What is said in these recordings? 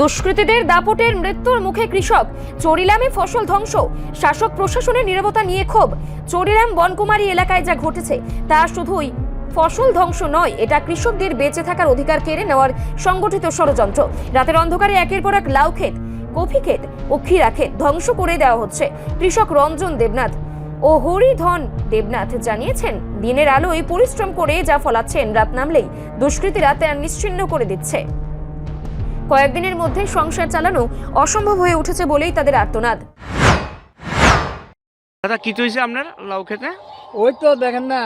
দুষ্কৃতীদের দাপটের মৃত্যুর মুখে কৃষক, চরিলামে ফসল ধ্বংস। শাসক প্রশাসনের নিরবতা নিয়ে ক্ষোভ। চরিলাম বনকুমারী এলাকায় যা ঘটেছে, তা শুধুই ফসল ধ্বংস নয়, এটা কৃষকদের বেঁচে থাকার অধিকার কেড়ে নেওয়ার সংগঠিত ষড়যন্ত্র। রাতের অন্ধকারে একের পর এক লাউ ক্ষেত, কফি ক্ষেত ও ক্ষীরা ক্ষেত ধ্বংস করে দেওয়া হচ্ছে। কৃষক রঞ্জন দেবনাথ ও হরিধন দেবনাথ জানিয়েছেন, দিনের আলোয় পরিশ্রম করে যা ফলাচ্ছেন রাত নামলেই দুষ্কৃতীরা তা নিশ্চিন্ন করে দিচ্ছে। কয়েকদিনের মধ্যে সংসার চালানো অসম্ভব হয়ে উঠেছে বলেই তাদের আর্তনাদ। দাদা কি হয়েছে আপনার লাউ খেতে? ওই তো দেখেন না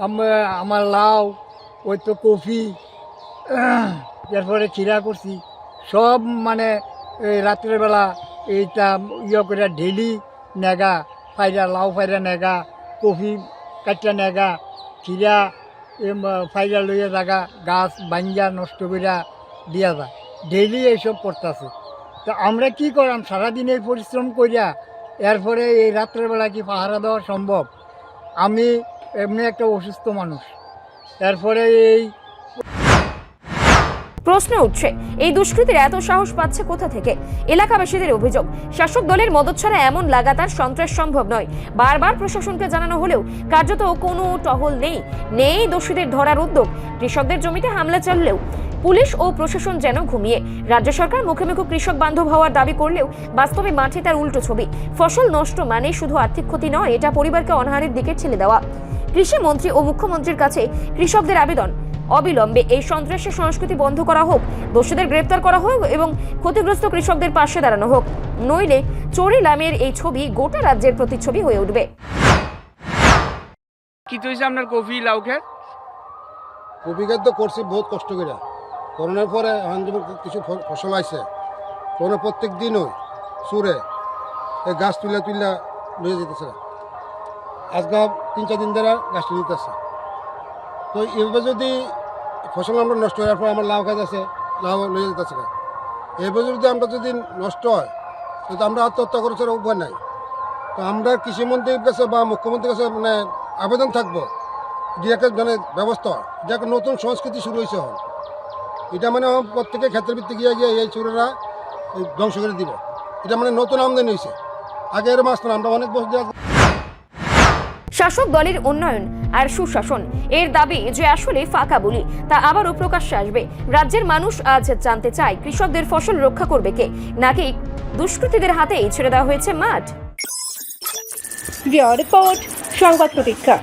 আম- আমার লাউ ওই তো কফি এরপরে চিরা করছি। সব মানে এই রাত্রেবেলা এইটা ইয়ে করে ঢেলি নেগা ফাইরা লাউ ফাইরা নেগা কফি কাটিয়া নেগা চিরা ফাইরা লইয়া জাগা গাছ বাঞ্জা নষ্ট করিয়া দিয়া যায়। ডেইলি এইসব করতেছে। তো আমরা কি করাম? সারাদিন এই পরিশ্রম করিয়া এরপরে এই রাত্রেবেলা কি পাহারা দেওয়া সম্ভব? আমি এমনি একটা অসুস্থ মানুষ। এরপরে এই প্রশ্ন উঠছে, এই দুষ্কৃতীরা এত সাহস পাচ্ছে কোথা থেকে? এলাকাবাসীদের অভিযোগ, শাসক দলের মদত ছাড়া এমন লাগাতার সন্ত্রাস সম্ভব নয়। বারবার প্রশাসনকে জানানো হলেও কার্যত কোনো টহল নেই। নেই দোষীদের ধরার উদ্যোগ। কৃষকদের জমিতে হামলা চাললেও পুলিশ ও প্রশাসন যেন ঘুমিয়ে। রাজ্য সরকার মুখে মুখে কৃষক বান্ধব হওয়ার দাবি করলেও বাস্তবে মাঠে তার উল্টো ছবি। ফসল নষ্ট মানে শুধু আর্থিক ক্ষতি নয় এটা পরিবারকে অনাহারের দিকে ঠেলে দেওয়া। কৃষি মন্ত্রী ও মুখ্যমন্ত্রীর কাছে কৃষকদের আবেদন। অবিলম্বে এই সন্ত্রাসের সংস্কৃতি বন্ধ করা হোক দোষীদের গ্রেপ্তার করা হোক এবং ক্ষতিগ্রস্ত কৃষকদের পাশে দাঁড়ানো হোক। নইলে চোরি লামের এই ছবি গোটা রাজ্যের প্রতিচ্ছবি হয়ে উঠবে। কি হয়েছে আপনার কফি লাউ খেত কপিকার তো করছি বহুত কষ্ট করে করোনার পরে কিছু ফসল আইছে। তখন প্রত্যেক দিন ওই সুরে এই গাছ তুলে তুলে লয়ে যেতেছে আজকে তিন চার দিন ধরে গাছ যেতেছে তো এভাবে যদি ফসল আমরা নষ্ট হওয়ার পর আমার লাউ গাছ আছে লাউ লয়ে যেতেছে এভাবে যদি আমরা যদি নষ্ট হয় তো আমরা আত্মহত্যা করে ছাড়া উপায় নাই। তো আমরা কৃষিমন্ত্রীর কাছে বা মুখ্যমন্ত্রীর কাছে মানে আবেদন থাকব। যে একটা মানে ব্যবস্থা। যে একটা নতুন সংস্কৃতি শুরু হয়েছে এখন। এটা মানে আমার প্রত্যেকে ক্ষেত্রের ভিত্তি গিয়ে গিয়ে এই চোরেরা ধ্বংস করে দিব। এটা মানে নতুন আমদানি হয়েছে আগে এর মাছ আমরা অনেক বছর শাসক দলের উন্নয়ন আর সুশাসন এর দাবি যে আসলে ফাঁকা বলি তা আবারও প্রকাশ্যে আসবে। রাজ্যের মানুষ আজ জানতে চায় কৃষকদের ফসল রক্ষা করবে কে? নাকি দুষ্কৃতীদের হাতেই ছেড়ে দেওয়া হয়েছে মাঠ? রিপোর্ট সংবাদ প্রতীক্ষা।